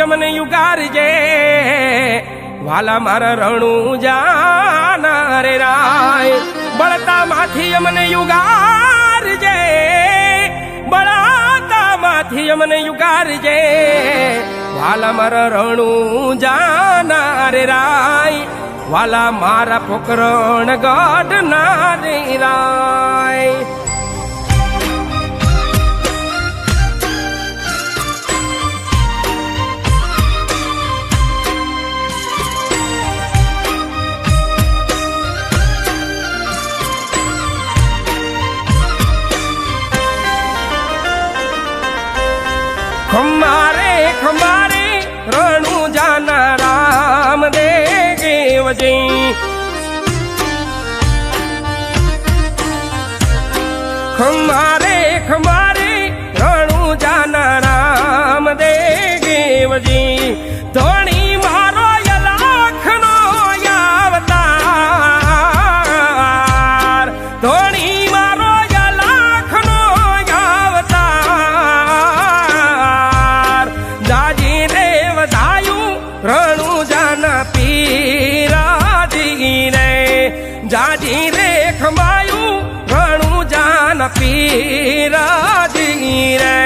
અમને યુગારજે, વાલા મારા રણું જાના રે રાય. બળતા માંથી અમને યુગારજે, બળતા માંથી અમને યુગારજે, વાલા મારા રણું જાના રાય. વાલા મારા પોકરણ ગઢ ના રાય. દેવજી ખમારે ખમારે રણુ જાના રામ દેવજી ધોણી મારો યલાખનો યાવતાર ધોણી મારો યલાખનો યાવતાર દાજી પીરાજી રે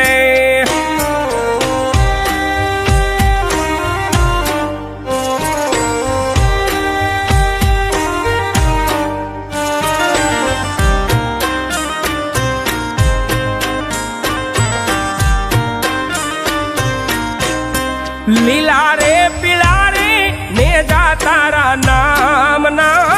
લીલા રે પીળા રે ને જા તારા નામ ના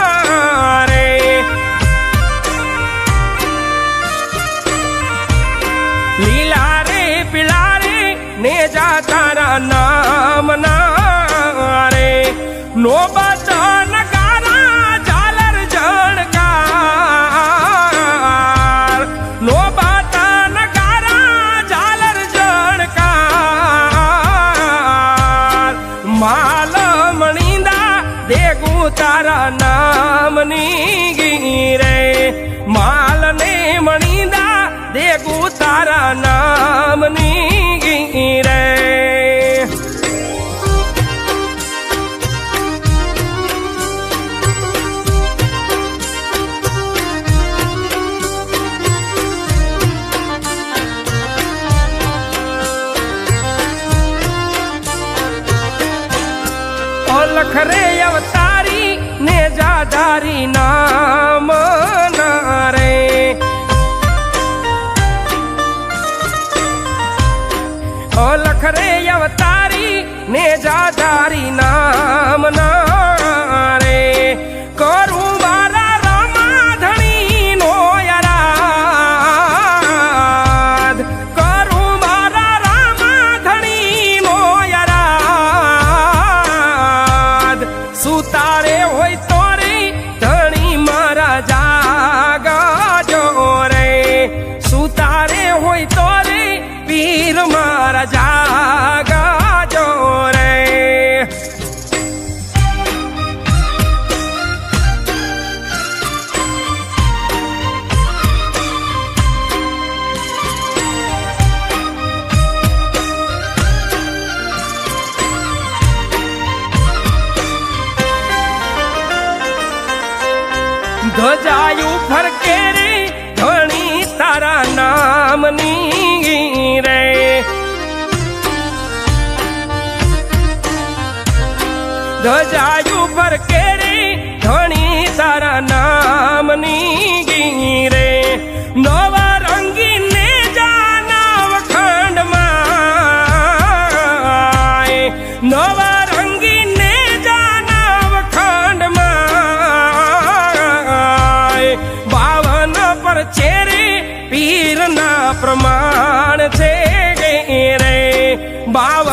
નો બચન ગારા ઝાલર જણકાર નો બચન ગારા ઝાલર જણકાર માલ મણીંદા દેગું તારા નામની ગીરે માલ ને મણીંદા દેગું તારા નામની ઓલખ રે અવતારી ને જાધારી નામ રે. લખરે અવતારી ને જાધારી નામ ના soltar oito ધજાયું ફરકે રે ધણી તારા નામની રે. ધજાયું ફરકે રે ધણી તારા નામની રે. નવા રંગીને જાના ખંડમાં. નવા પીરના પ્રમાણ છે રે. બાવ